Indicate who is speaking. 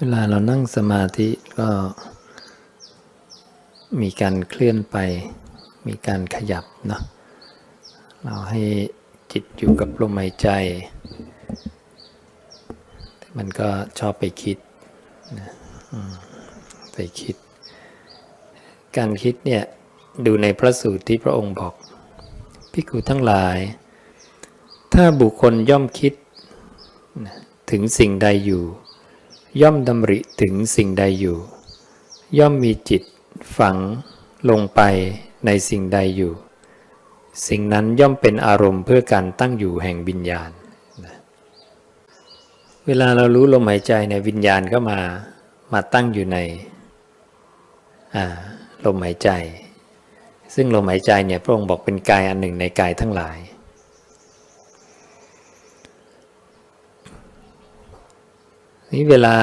Speaker 1: เวลาเรานั่งสมาธิก็ มีการเคลื่อนไป มีการขยับเนาะเราให้จิตอยู่กับลมหายใจ มันก็ชอบไปคิดนะไปคิด การคิดเนี่ย ดูในพระสูตรที่พระองค์บอกพิกูทั้งหลาย ถ้าบุคคลย่อมคิด ถึงสิ่งใดอยู่ ย่อมดำริถึงสิ่งใดอยู่ ย่อมมีจิตฝังลงไปในสิ่งใดอยู่ สิ่งนั้นย่อมเป็นอารมณ์เพื่อการตั้งอยู่แห่งวิญญาณนะเวลาเรารู้ลมหายใจในวิญญาณก็มามาตั้งอยู่ในลมหายใจ ซึ่งลมหายใจเนี่ยพระองค์บอกเป็นกายอันหนึ่งในกายทั้งหลาย นี่เวลา